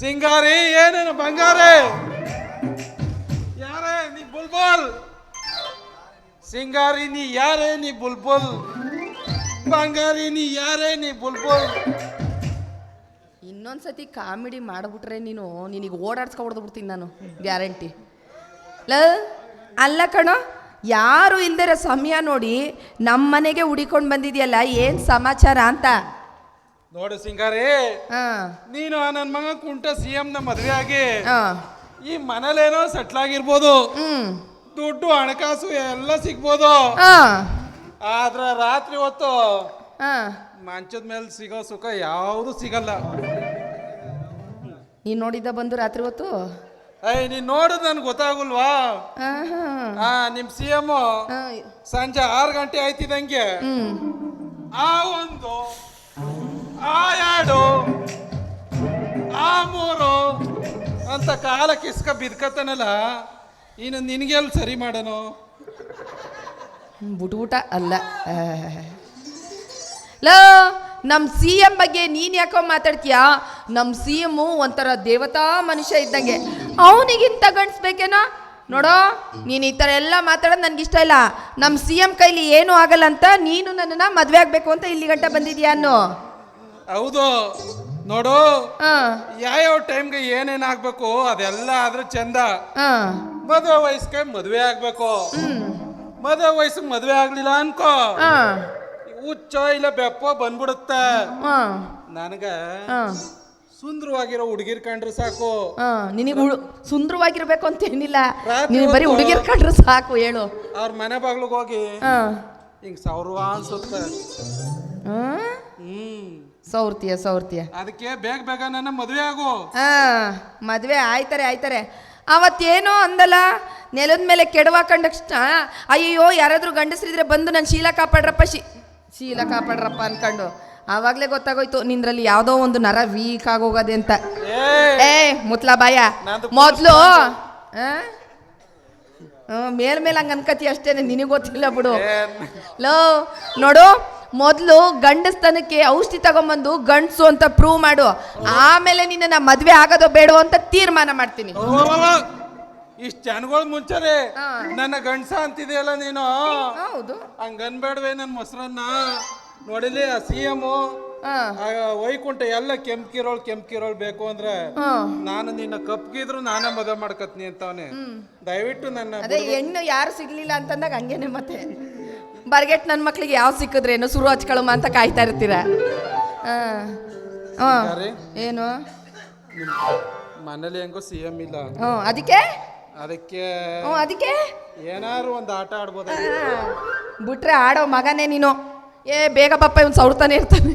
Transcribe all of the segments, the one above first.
ಸಿಂಗಾರಿ, ಏನೇನು ಬಂಗಾರಿ? ಯಾರೇ ನೀ ಬುಲ್ಬುಲ್? ಸಿಂಗಾರಿ, ನೀ ಯಾರೇ ನೀ ಬುಲ್ಬುಲ್? ಬಂಗಾರಿ, ನೀ ಯಾರೇ ನೀ ಬುಲ್ಬುಲ್? ಇನ್ನೊಂದ್ಸತಿ ಕಾಮಿಡಿ ಮಾಡ್ಬಿಟ್ರೆ ನೀನು, ನಿನಗೆ ಓಡಾಡ್ಸ್ಕೊ ಹೊಡೆದು ಬಿಡ್ತೀನಿ ನಾನು, ಗ್ಯಾರಂಟಿ. ಲ, ಅಲ್ಲ ಕಣೋ, ಯಾರು ಇಲ್ದಿರೋ ಸಮಯ ನೋಡಿ ನಮ್ಮ ಮನೆಗೆ ಹುಡಿಕೊಂಡು ಬಂದಿದೆಯಲ್ಲ, ಏನು ಸಮಾಚಾರ ಅಂತ? ನೋಡು ಸಿಂಗಾರಿ ಹಾ. ನೀನು ನನ್ನ ಮಗ ಕುಂಟ ಸಿ ಎಂ ನ ಮದುವೆ ಆಗಿ ಹಾಂ. ಈ ಮನೇಲೇನೋ ಸೆಟ್ಲ್ ಆಗಿರ್ಬೋದು. ದುಡ್ಡು ಹಣಕಾಸು ಎಲ್ಲ ಸಿಗ್ಬೋದು. ಹಾ. ಆದ್ರೆ ರಾತ್ರಿ ಹೊತ್ತು ಹಾಂ. ಮಂಚದ ಮೇಲೆ ಸಿಗೋ ಸುಖ ಯಾವುದು ಸಿಗಲ್ಲ. ನೀನ್ ನೋಡಿದ್ದ ಬಂದು ರಾತ್ರಿ ಹೊತ್ತು? ಅಯ್ಯ ನೀನ್ ನೋಡುದ್ ನನ್ಗೆ ಗೊತ್ತಾಗಲ್ವಾ? ಹಾ ಹಾ. ಆ ನಿಮ್ ಸಿ ಎಂ ಹಾಂ. ಸಂಜೆ ಆರು ಗಂಟೆ ಆಯ್ತಿದಂಗೆ ಆ ಒಂದು ಆ ಎರಡು ಆ ಮೂರು ಅಂತ ಕಾಲ ಕಿಸ್ಕ ಬಿದ್ಕತ್ತನಲ್ಲ, ಇನ್ನು ನಿನಗೆಲ್ಲಿ ಸರಿ ಮಾಡೋನು? ಬುಟ್ಬುಟ ಅಲ್ಲ. ಲೋ ನಮ್ಮ ಸಿ ಎಂ ಬಗ್ಗೆ ನೀನು ಯಾಕೋ ಮಾತಾಡ್ತೀಯಾ? ನಮ್ಮ ಸಿ ಎಮ್ಮು ಒಂಥರ ದೇವತಾ ಮನುಷ್ಯ ಇದ್ದಂಗೆ. ಅವನಿಗಿಂತ ಗಣಿಸ್ಬೇಕೇನೋ ನೋಡೋ, ನೀನು ಈ ಥರ ಎಲ್ಲ ಮಾತಾಡೋದು ನನಗೆ ಇಷ್ಟ ಇಲ್ಲ. ನಮ್ಮ ಸಿ ಎಂ ಕೈಲಿ ಏನೂ ಆಗಲ್ಲ ಅಂತ ನೀನು ನನ್ನನ್ನು ಮದುವೆ ಆಗಬೇಕು ಅಂತ ಇಲ್ಲಿ ಗಂಟ ಬಂದಿದ್ಯಾ ಅನ್ನೋ? ಹೌದು. ನೋಡು ಯಾವ ಯಾವ್ಯಾವ ಟೈಮ್ಗೆ ಏನೇನ್ ಆಗ್ಬೇಕು ಅದೆಲ್ಲ ಆದ್ರೆ ಚಂದ. ಹಾಂ. ಮದುವೆ ವಯಸ್ಸಿಗೆ ಮದುವೆ ಆಗ್ಬೇಕು. ಮದುವೆ ವಯಸ್ಸಿಗೆ ಮದುವೆ ಆಗ್ಲಿಲ್ಲ ಅನ್ಕೋ. ಹಾಂ. ಹುಚ್ಚ ಇಲ್ಲ ಬೆಪ್ಪೋ ಬಂದ್ಬಿಡುತ್ತೆ. ಹಾಂ. ನನಗ ಹಾಂ. ಸುಂದರವಾಗಿರೋ ಹುಡುಗಿರ್ ಕಂಡ್ರೆ ಸಾಕು. ಹಾಂ. ನಿನಗೆ ಸುಂದರವಾಗಿರ್ಬೇಕು ಅಂತ ಏನಿಲ್ಲ. ರಾತ್ರಿ ನೀನು ಬರೀ ಹೊತ್ತು- ಹುಡುಗಿರ್ ಕಂಡ್ರೆ ಸಾಕು ಹೇಳು. ಅವ್ರ ಮನೆ ಬಾಗ್ಲಿಗೆ ಹೋಗಿ ಹಾಂ. ಹಿಂಗ್ ಸಾವಿರ ಅನ್ಸುತ್ತೆ. ಹಾಂ? ಹ್ಮ್. ಸೌರ್ತಿಯ ಸೌರ್ತಿಯ. ಅದಕ್ಕೆ ಬೇಗ ಬೇಗ ನನ್ನ ಮದುವೆ ಆಗು. ಹಾ ಮದುವೆ ಆಯ್ತಾರೆ ಆಯ್ತಾರೆ. ಅವತ್ತೇನೋ ಅಂದಲ್ಲ ನೆಲದ ಮೇಲೆ ಕೆಡವ ಕಂಡಕ್ಷಣ ಅಯ್ಯೋ ಯಾರಾದ್ರೂ ಗಂಡಸರಿದ್ರೆ ಬಂದು ನಾನು ಶೀಲ ಕಾಪಾಡ್ರಪ್ಪ ಶಿ ಶೀಲ ಕಾಪಾಡ್ರಪ್ಪ ಅನ್ಕೊಂಡು. ಆವಾಗಲೇ ಗೊತ್ತಾಗೋಯ್ತು ನಿಂದ್ರಲ್ಲಿ ಯಾವುದೋ ಒಂದು ನರ ವೀಕ್ ಆಗೋಗದೆ ಅಂತ. ಏ ಮುತ್ಲಾ ಬಾಯ. ಮೊದ್ಲು ಮೊದಲು ಮೇಲ್ಮೇಲೆ ಹಂಗೆ ಅನ್ಕತಿ ಅಷ್ಟೇನೆ ನಿನಗೆ ಗೊತ್ತಿಲ್ಲ ಬಿಡು. ಲೋ ನೋಡು ಮೊದಲು ಗಂಡಸ್ತನಕ್ಕೆ ಔಷಧಿ ತಗೊಂಬಂದು ಗಂಡಸು ಅಂತ ಪ್ರೂವ್ ಮಾಡು. ಆಮೇಲೆ ನಿನ್ನ ಮದ್ವೆ ಆಗೋದೋ ಬೇಡೋ ಅಂತ ತೀರ್ಮಾನ ಮಾಡ್ತೀನಿ. ಇಷ್ಟ ಜನಗಳ ಮುಂಚೆ ಹಾ. ನನ್ನ ಗಂಡಸ ಅಂತಿದೆಯಲ್ಲ ನೀನು? ಹೌದು. ಹಂಗನ್ಬೇಡ್ವೆ ನನ್ನ ಮೊಸರನ್ನ. ನೋಡಿಲಿ ಆ ಸಿ ಎಂ ಹಾ. ವೈಕುಂಠ ಎಲ್ಲ ಕೆಂಪ್ಕಿರೋಳ್ ಕೆಂಪ್ಕಿರೋಳ್ ಬೇಕು ಅಂದ್ರೆ ಹಾ. ನಾನು ನಿನ್ನ ಕಪ್ಗಿದ್ರು ನಾನೇ ಮದುವೆ ಮಾಡ್ಕತ್ನಿ ಅಂತವನೇ. ದಯವಿಟ್ಟು ನನ್ನ ಅದೇ ಹೆಣ್ಣು ಯಾರು ಸಿಗ್ಲಿಲ್ಲ ಅಂತಂದಾಗ ಹಂಗೇನೆ ಮತ್ತೆ. ಬರ್ಗೆಟ್ ನನ್ನ ಮಕ್ಕಳಿಗೆ ಯಾವ ಸಿಕ್ಕಿದ್ರೇನು ಸುರು ಹಚ್ಕೊಳಮ್ಮ ಅಂತ ಕಾಯ್ತಾ ಇರ್ತೀರ. ಹಾಂ ಹಾ ಯಾರೇ? ಏನು? ಮನೇಲಿ ಹೆಂಗೋ ಸಿ ಎಂ ಇಲ್ಲ. ಹ್ಞೂ ಅದಕ್ಕೆ? ಅದಕ್ಕೆ ಹ್ಞೂ ಅದಕ್ಕೆ? ಏನಾರು ಒಂದು ಆಟ ಆಡ್ಬೋದು ಬಿಟ್ರೆ ಆಡೋ ಮಗನೇ ನೀನು. ಏ ಬೇಗ ಬಪ್ಪ ಇವ್ನು ಸೌಡ್ತಾನೆ ಇರ್ತಾನೆ.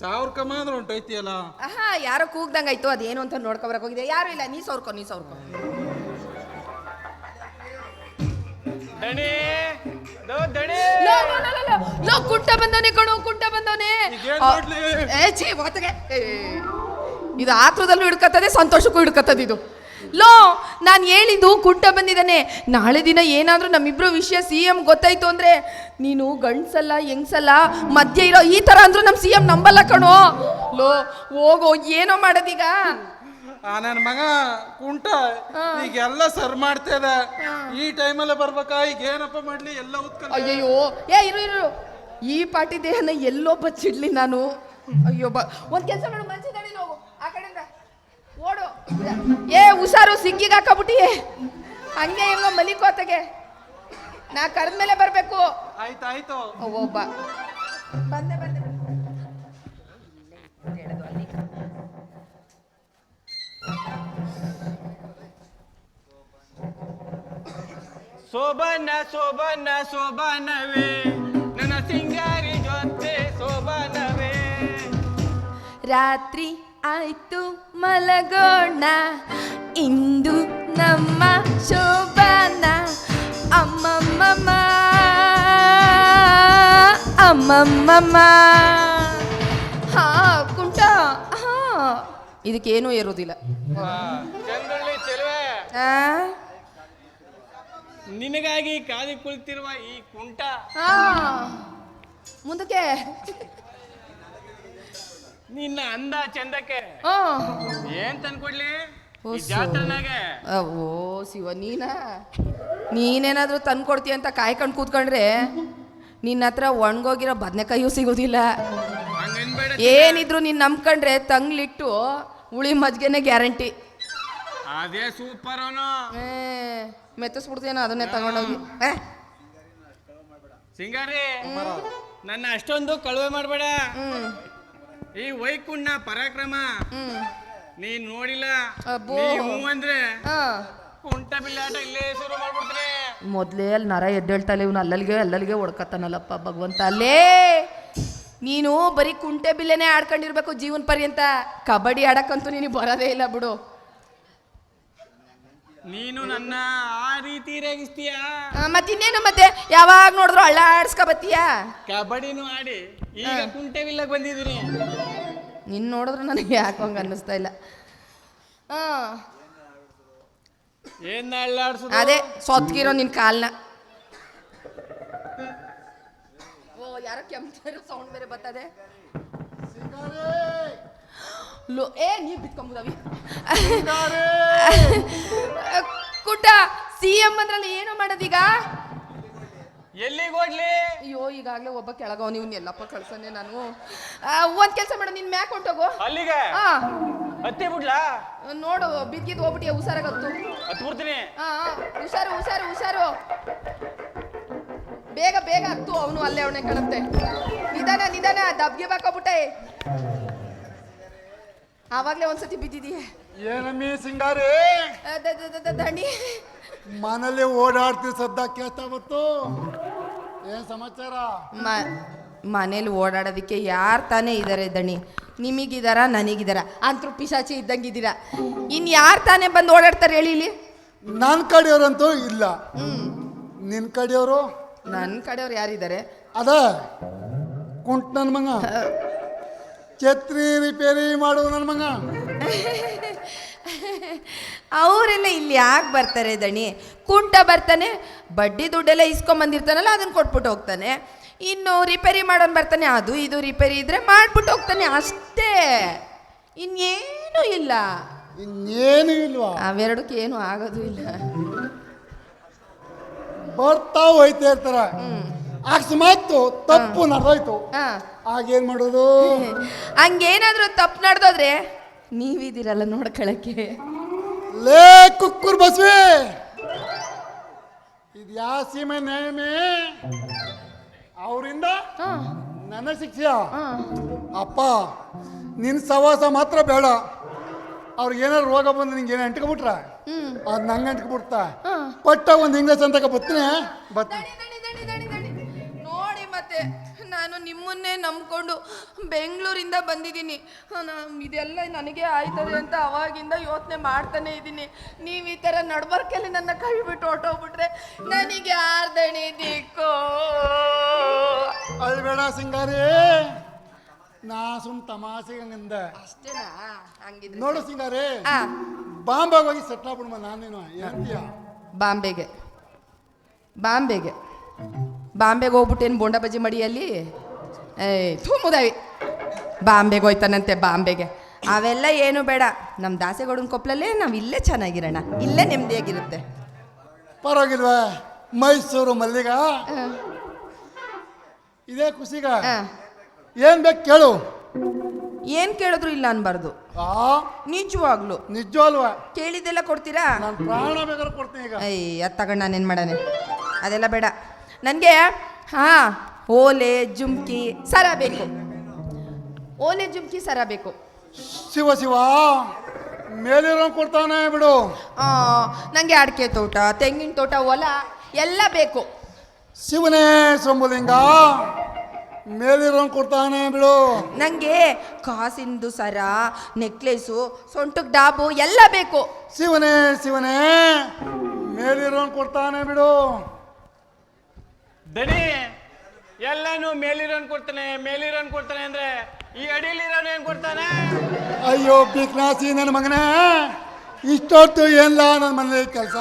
ಸಾವಿರ ಕಮ ಅಂದ್ರೆ ಹೊಂಟೈತಿಯಲ್ಲ ಆಹಾ ಯಾರೋ ಕೂಗ್ದಂಗಾಯ್ತು ಅದೇನು ಅಂತ ನೋಡ್ಕೊಬರಕ್ ಹೋಗಿದೆ. ಯಾರು ಇಲ್ಲ ನೀ ಸೌರ್ಕೊ ನೀ ಸೌರ್ಕೊ. ದಣಿ ದೋ ದಣಿ. ಲೋ, ಲೋ, ಲೋ, ಲೋ, ಲೋ, ಲೋ, ಕುಂಟ ಬಂದವನೆ ಕಣು ಕುಂಟ ಬಂದವನೆ. ಈಗೇನ್ ಮಾಡ್ಲಿ? ಏ ಛೀ ಏ, ಇದು ಆತ್ರದಲ್ಲೂ ಹಿಡ್ಕತ್ತದೆ ಸಂತೋಷಕ್ಕೂ ಹಿಡ್ಕತ್ತದ ಇದು. ಲೋ ನಾನು ಹೇಳಿದ್ದು ಕುಂಟ ಬಂದಿದ್ದಾನೆ. ನಾಳೆ ದಿನ ಏನಾದರೂ ನಮ್ಮಿಬ್ಬರು ವಿಷಯ ಸಿ ಎಂ ಗೊತ್ತಾಯ್ತು ಅಂದ್ರೆ ನೀನು ಗಂಡ್ಸಲ್ಲ ಹೆಂಗ್ಸಲ್ಲ ಮಧ್ಯ ಇರೋ ಈ ಥರ ಅಂದರೂ ನಮ್ಮ ಸಿ ಎಂ ನಂಬಲ್ಲ ಕಣೋ. ಲೋ ಹೋಗೋ ಏನೋ ಮಾಡೋದೀಗ. ಆ ನನ್ನ ಮಗ ಕುಂಟ ಈಗ ಎಲ್ಲ ಸರ್ ಮಾಡ್ತದ. ಈ ಟೈಮಲ್ಲಿ ಬರ್ಬೇಕಾ? ಈಗ ಏನಪ್ಪ ಮಾಡ್ಲಿ? ಎಲ್ಲ ಉತ್ಕೊಂಡು ಅಯ್ಯಯ್ಯೋ. ಏ ಇರು ಇರು ಈ ಪಾಟಿ ದೇಹನ ಎಲ್ಲೋ ಬಚ್ಚಿಡ್ಲಿ ನಾನು. ಅಯ್ಯೋ ಬಾ ಒಂದ್ ಕೆಲಸ ಮಾಡು ಮಂಚದ ಅಡಿಲಿ ಹೋಗು ಆ ಕಡೆಯಿಂದ ಓಡು ಏ ಹುಷಾರು ಸಿಂಗಿಗೆ ಹಾಕಬಿಟ್ಟಿ ಹಂಗೆ ಹೆಂಗೋ ಮಲಿಕೋತಗೆ. ನಾ ಕರೆದ್ಮೇಲೆ ಬರಬೇಕು. ಆಯ್ತಾಯ್ತು ಒಬ್ಬ. ಬಂದೆ ಬಂದೆ ಬಂದೆ. ಶೋಭನ ಶೋಭನ ಶೋಭನವೇ. ನನ್ನ ಸಿಂಗಾರಿ ಜೊತೆ ಶೋಭನವೇ. ರಾತ್ರಿ ಆಯ್ತು. ಮಲಗೋಣ. ಇಂದು ನಮ್ಮ ಶೋಭನ. ಅಮ್ಮಮ್ಮ ಅಮ್ಮಮ್ಮ ಹಾ ಕುಂಟ. ಹಾ. ಇದಕ್ಕೇನೂ ಇರೋದಿಲ್ಲ ಚಂದ್ರಳ್ಳಿ ಚೆಲುವೆ. ಆ? ನಿನಗಾಗಿ ಕಾದಿ ಕುಳಿತಿರುವ ಈ ಕುಂಟ. ಆ. ಮುಂದಕ್ಕೆ. ನಿನ್ನ ಅಂದ ಚಂದಕ್ಕೆ. ಆ. ಏನ್ ತಂದ್ಕೊಡ್ಲಿ ಈ ಜಾತ್ರೆನಾಗೆ? ಓ ಶಿವ ನೀನಾ? ನೀನೇನಾದ್ರೂ ತಂದ್ಕೊಡ್ತೀಯ ಅಂತ ಕಾಯ್ಕೊಂಡು ಕೂತ್ಕೊಂಡ್ರೆ ನಿನ್ನ ಹತ್ರ ಒಣಗೋಗಿರೋ ಬದನೆಕಾಯಿಯೂ ಸಿಗೋದಿಲ್ಲ. ಹಂಗನ್ಬೇಡ ಏನಿದ್ರು ನೀನ್ ನಂಬ್ಕೊಂಡ್ರೆ ತಂಗ್ಲಿಟ್ಟು ಉಳಿ ಮಜ್ಗೆನೆ ಗ್ಯಾರಂಟಿ. ಅದೇ ಸೂಪರ್ ಅವನು. ಮೆತ್ತಿಸ್ಬಿಡ್ತೀನ ಅದನ್ನೇ ತಗೊಂಡೋಗಿ. ಏ, ಸಿಂಗಾರಿ ನನ್ನ ಅಷ್ಟೊಂದು ಕಳುವೆ ಮಾಡಬೇಡ. ಹ್ಮ್. ಈ ವೈಕುಂಠ ಪರಾಕ್ರಮ ನೀ ನೀನ್ ನೋಡಿಲ್ಲ? ಅಬ್ಬೋ. ನೀ ಹೂ ಅಂದ್ರೆ? ಆ. ಕುಂಟ ಬಿಲ್ಲಾಟ ಇಲ್ಲೇ ಶುರು ಮಾಡ್ಬಿಡ್ತೀನಿ. ಮೊದಲೇ ಅಲ್ಲಿ ನರ ಎದ್ದೇಳ್ತಾಳೆ ಇವ್ನು ಅಲ್ಲಲ್ಲಿಗೆ ಅಲ್ಲಲ್ಲಿಗೆ ಹೊಡ್ಕತ್ತಾನಲ್ಲಪ್ಪ ಭಗವಂತ. ಅಲ್ಲೇ ನೀನು ಬರೀ ಕುಂಟೆ ಬಿಲ್ಲೆನೇ ಆಡ್ಕೊಂಡಿರ್ಬೇಕು ಜೀವನ ಪರ್ಯಂತ. ಕಬಡ್ಡಿ ಆಡಕ್ಕಂತೂ ನಿನಗೆ ಬರೋದೇ ಇಲ್ಲ ಬಿಡು. ನೀನು ನನ್ನ ಆ ರೀತಿ ರೇಗಿಸ್ತೀಯ? ಮತ್ತಿನ್ನೇನು ಮತ್ತೆ? ಯಾವಾಗ ನೋಡಿದ್ರು ಹಳ್ಳ ಬತ್ತೀಯಾ ಬತ್ತೀಯ ಕಬಡ್ಡಿನೂ ಆಡಿ ಈಗ ಕುಂಟೆ ಬಿಲ್ಲಾಗ ಬಂದಿದ್ದೀನಿ ನಿನ್ನ ನೋಡಿದ್ರೆ ನನಗೆ ಯಾಕೆ ಹಂಗ ಅನ್ನಿಸ್ತಾ ಇಲ್ಲ. ಹಾಂ. ಏನ್ ಅಳ್ಳಾಡ್ಸೋದು? ಅದೇ ಸೊತ್ಗಿರೋ ನಿನ್ನ ಕಾಲ್ನ. ಓ ಯಾರೋ ಕೆಂಪ ಸೌಂಡ್ ಬೇರೆ ಬರ್ತದೆ. ಲೋ ಏ ನೀ ಬಿತ್ಕೊಂಬುದವಿ ಕುಟ ಸಿ ಎಂ ಅಂದ್ರಲ್ಲಿ ಏನು ಮಾಡೋದೀಗ? ಎಲ್ಲಿಗೆ ಹೋಗ್ಲಿ? ಅಯ್ಯೋ ಈಗಾಗಲೇ ಒಬ್ಬ ಕೆಳಗವ ನೀವು ಎಲ್ಲಪ್ಪ ಕಳ್ಸನೆ ನಾನು. ಆ, ಒಂದ್ ಕೆಲಸ ಮಾಡು ನಿನ್ ಮ್ಯಾಕ್ ಹೊಂಟೋಗು ಅಲ್ಲಿಗೆ? ಹಾ. ಹತ್ತಿ ಬಿಡ್ಲಾ? ನೋಡು ಬಿದ್ದಿದ್ದು ಹೋಗ್ಬಿಟ್ಟಿಯ ಹುಷಾರಾಗತ್ತು ಹತ್ತು. ಬಿಡ್ತೀನಿ. ಹಾ ಹುಷಾರು ಹುಷಾರು ಹುಷಾರು. ಬೇಗ ಬೇಗ ಹತ್ತು. ಅವನು ಅಲ್ಲೇ ಅವನೇ ಕಾಣುತ್ತೆ. ನಿಧಾನ ನಿಧಾನ ದಬ್ಗೆ ಬಾಕೋಬಿಟ್ಟೆ ಆವಾಗ್ಲೇ ಒಂದ್ಸತಿ ಬಿದ್ದಿದೀಯ. ಏನಮ್ಮಿ ಸಿಂಗಾರಿ? ದಣಿ. ಮನೇಲಿ ಓಡಾಡ್ತೀವಿ ಸದ್ದ ಕೇಳ್ತಾವತ್ತು ಏನ್ ಸಮಾಚಾರ? ಮ ಮನೇಲಿ ಓಡಾಡೋದಕ್ಕೆ ಯಾರು ತಾನೇ ಇದ್ದಾರೆ ದಣಿ? ನಿಮಗಿದಾರ ನನಗಿದಾರ? ಅಂತೂ ಪಿಶಾಚಿ ಇದ್ದಂಗಿದ್ದೀರ. ಇನ್ ಯಾರು ತಾನೇ ಬಂದು ಓಡಾಡ್ತಾರೆ ಹೇಳಿ ಇಲ್ಲಿ? ನನ್ನ ಕಡೆಯವ್ರಂತೂ ಇಲ್ಲ. ಹ್ಮ್. ನಿನ್ ಕಡೆಯವರು? ನನ್ನ ಕಡೆಯವ್ರು ಯಾರಿದ್ದಾರೆ? ಅದ ಕುಂಟ್ ನನ್ನ ಮಗ. ಛತ್ರಿ ರಿಪೇರಿ ಮಾಡು ನನ್ನ ಮಗ. ಅವರೆಲ್ಲ ಇಲ್ಲಿ ಯಾಕೆ ಬರ್ತಾರೆ ದಣಿ? ಕುಂಟ ಬರ್ತಾನೆ ಬಡ್ಡಿ ದುಡ್ಡೆಲ್ಲ ಇಸ್ಕೊಂಬಂದಿರ್ತಾನಲ್ಲ ಅದನ್ನ ಕೊಟ್ಬಿಟ್ಟು ಹೋಗ್ತಾನೆ. ಇನ್ನು ರಿಪೇರಿ ಮಾಡೋನ್ ಬರ್ತಾನೆ ಅದು ಇದು ರಿಪೇರಿ ಇದ್ರೆ ಮಾಡ್ಬಿಟ್ಟು ಹೋಗ್ತಾನೆ ಅಷ್ಟೇ. ಇನ್ನೇನು ಇಲ್ಲ. ಇನ್ನೇನು ಇಲ್ವಾ? ಅವೆರಡಕ್ಕೆ ಏನು ಆಗೋದು ಇಲ್ಲ. ಬರ್ತಾ ಹೋಯ್ತಾ ಇರ್ತಾರ. ಅಕಸ್ಮಾತ್ ತಪ್ಪು ನಡೆದೋಯ್ತು. ಹಾ. ಆಗೇನ್ ಮಾಡೋದು? ಹಂಗೇನಾದ್ರೂ ತಪ್ಪು ನಡೆದೋದ್ರೆ ನೀವಿದ್ದೀರಲ್ಲ ನೋಡ್ಕೊಳಕ್ಕೆ. ಲೇ ಕುಕ್ಕುರ್ ಬಸ್ವಿ! ಇದು ಯಾವ ಸೀಮೆ ನೇಮೆ ಅವರಿಂದ ನನ್ನ ಶಿಕ್ಷೆ ಹಾ. ಅಪ್ಪ ನಿನ್ನ ಸವಾಸ ಮಾತ್ರ ಬೇಡ. ಅವ್ರಿಗೆ ಏನಾರು ರೋಗ ಬಂದು ನಿಂಗೆ ಏನೋ ಅಂಟ್ಕೊಬಿಟ್ರ? ಅದ್ ಅದು ನಂಗೆ ಅಂಟ್ಕೊಬಿಡ್ತಾ. ಪಟ್ಟ ಕೊಟ್ಟ ಒಂದು ಇಂಗ್ಲೀಷ್ ಅಂತ ಬತ್ತೀನಿ. ಬರ್ತೀನಿ ಮತ್ತೆ ನಾನು ನಿಮ್ಮನ್ನೇ ನಂಬ್ಕೊಂಡು ಬೆಂಗಳೂರಿಂದ ಬಂದಿದ್ದೀನಿ. ಇದೆಲ್ಲ ನನಗೆ ಆಯ್ತದೆ ಅಂತ ಅವಾಗಿಂದ ಯೋಚನೆ ಮಾಡ್ತಾನೆ ಇದ್ದೀನಿ. ನೀವು ಈ ಥರ ನಡ್ಬರ್ಕಲ್ಲಿ ನನ್ನ ಕೈ ಬಿಟ್ಟು ಹೊರ್ಟೋಗ್ಬಿಟ್ರೆ ನನಗೆ ಯಾರದಣಿ ದಿಕ್ಕೋ. ಅಳ್ಬೇಡ ಸಿಂಗಾರಿ. ನಾ ಸುಮ್ ತಮಾಸೆ ಹಂಗಂದ. ಅಷ್ಟೇನಾ? ಹಂಗಿದ್ರೆ ನೋಡು ಸಿಂಗಾರಿ. ಬಾಂಬೆ ಬಾಂಬಾಗ ಹೋಗಿ ಸೆಟ್ಲ್ ಆಗ್ಬಿಡ್ಮ ನಾನೇನು ಬಾಂಬೆಗೆ. ಬಾಂಬೆಗೆ. ಬಾಂಬೆಗೆ ಹೋಗ್ಬಿಟ್ಟೇನು ಬೋಂಡ ಬಜ್ಜಿ ಮಡಿಯಲ್ಲಿ? ಏಯ್ ಥೂ ಮುದಾವಿ ಬಾಂಬೆಗೆ ಹೋಯ್ತಾನಂತೆ ಬಾಂಬೆಗೆ. ಅವೆಲ್ಲ ಏನು ಬೇಡ. ನಮ್ಮ ದಾಸೆಗೌಡನ ಕೊಪ್ಪಲಲ್ಲೇ ನಾವು ಇಲ್ಲೇ ಚೆನ್ನಾಗಿರೋಣ. ಇಲ್ಲೇ ನೆಮ್ಮದಿಯಾಗಿರುತ್ತೆ. ಪರವಾಗಿಲ್ವಾ? ಮೈಸೂರು ಮಲ್ಲಿಗ? ಇದೇ ಖುಷಿಗ? ಆ. ಏನ್ ಬೇಕು ಕೇಳು. ಏನ್ ಕೇಳಿದ್ರು ಇಲ್ಲ ಅನ್ಬಾರ್ದು. ಆ? ನಿಜವಾಗ್ಲು. ನಿಜ ಅಲ್ವಾ? ಕೇಳಿದ್ದೆಲ್ಲ ಕೊಡ್ತೀರಾ? ನಾನು ಪ್ರಾಣ ಬೇಕಾದ್ರೆ ಕೊಡ್ತೀನಿ ಈಗ. ಅಯ್ಯ ಅದು ತಗೊಂಡು ನಾನೇನು ಮಾಡಾನೆ ಅದೆಲ್ಲ ಬೇಡ. ನನಗೆ ಹಾಂ ಓಲೆ ಜುಮ್ಕಿ ಸರ ಬೇಕು. ಓಲೆ ಜುಮ್ಕಿ ಸರ ಬೇಕು. ಶಿವ ಶಿವ ಮೇಲಿರೋ ಕೊಡ್ತಾನೆ ಬಿಡು. ನನಗೆ ಅಡಿಕೆ ತೋಟ ತೆಂಗಿನ ತೋಟ ಹೊಲ ಎಲ್ಲ ಬೇಕು. ಶಿವನೇ ಶಂಭುಲಿಂಗ ಮೇಲಿರೋ ಕೊಡ್ತಾನೆ ಬಿಡು. ನನಗೆ ಕಾಸಿಂದು ಸರ ನೆಕ್ಲೇಸು ಸೊಂಟಕ್ಕೆ ಡಾಬು ಎಲ್ಲ ಬೇಕು. ಶಿವನೇ ಶಿವನೇ ಮೇಲಿರೋ ಕೊಡ್ತಾನೆ ಬಿಡು. ದಣಿ ಎಲ್ಲಾನು ಮೇಲಿರೋನ್ ಕೊಡ್ತಾನೆ ಮೇಲಿರೋನ್ ಕೊಡ್ತಾನೆ ಅಂದ್ರೆ ಈ ಅಡಿಲಿರೋನ್ ಏನ್ ಕೊಡ್ತಾನೆ? ಅಯ್ಯೋ ಬಿಕ್ನಾಸಿ ನನ್ನ ಮಗನ. ಇಷ್ಟೊತ್ತು ಎಲ್ಲ ನನ್ನ ಮನೇಲಿ ಕೆಲಸ?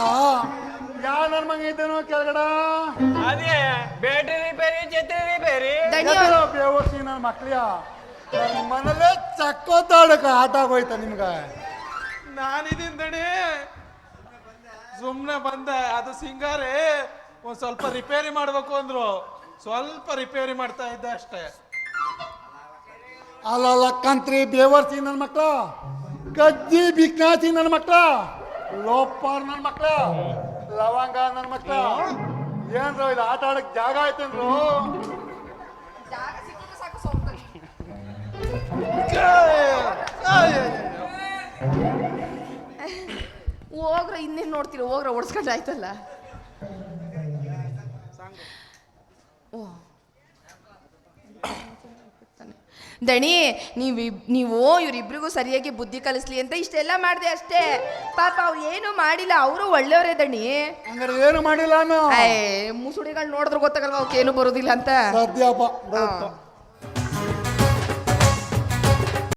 ಯಾ ನನ್ನ ಮಗ ಇದ್ದನು ಕೆಳಗಡೆ? ಅದೇ ಬ್ಯಾಟ್ರಿ ರಿಪೇರಿ ಛತ್ರಿ ರಿಪೇರಿ ಬೇವರ್ಸಿ ನನ್ನ ಮಕ್ಳಿಯ? ನನ್ನ ಮನೇಲೆ ಚಕ್ಕೋತಾಡಕ ಆಟ ಹೋಯ್ತ ನಿಮ್ಗ. ನಾನಿದ್ದೀನಿ ದಣಿ. ಸುಮ್ಮನೆ ಬಂದೆ ಅದು ಸಿಂಗಾರೆ. ಒಂದ್ ಸ್ವಲ್ಪ ರಿಪೇರಿ ಮಾಡ್ಬೇಕು ಅಂದ್ರು. ಸ್ವಲ್ಪ ರಿಪೇರಿ ಮಾಡ್ತಾ ಇದ್ದೆ ಅಷ್ಟೇ. ಅಲ್ಲ ಕಂತ್ರಿ ಬೇವರ್ಸಿ ನನ್ನ ಮಕ್ಳ. ಗಜ್ಜಿ ಬಿಕ್ನಾಸಿ ನನ್ನ ಮಕ್ಕಳ ಲೋಪಾರ್ ನನ್ನ ಮಕ್ಳ. ಲವಂಗ ನನ್ನ ಮಕ್ಕಳ ಏನ್ರೋ ಇದು ಆಟ ಆಡಕ್ ಜಾಗ ಆಯ್ತಂದ್ರು ಹೋಗ್ರ ಇನ್ನೇನು ನೋಡ್ತೀರ? ಹೋಗ್ರ ಓಡಿಸ್ಕೊಂಡ್ ಆಯ್ತಲ್ಲ? ಓ ದಣಿ ನೀವು ನೀವು ಇವರಿಬ್ರಿಗೂ ಸರಿಯಾಗಿ ಬುದ್ಧಿ ಕಲಿಸ್ಲಿ ಅಂತ ಇಷ್ಟೆಲ್ಲ ಮಾಡಿದೆ ಅಷ್ಟೇ. ಪಾಪ ಅವ್ರು ಏನು ಮಾಡಿಲ್ಲ ಅವರು ಒಳ್ಳೆಯವರೇ ದಣಿ. ಹಂಗಾರೆ ಏನು ಮಾಡಿಲ್ಲ ನಾನು ಮುಸುಡಿಗಳು ನೋಡಿದ್ರೆ ಗೊತ್ತಾಗಲ್ವಾ ಅವಕ್ಕೆ ಏನು ಬರೋದಿಲ್ಲ ಅಂತ? ಸದ್ಯಪ್ಪ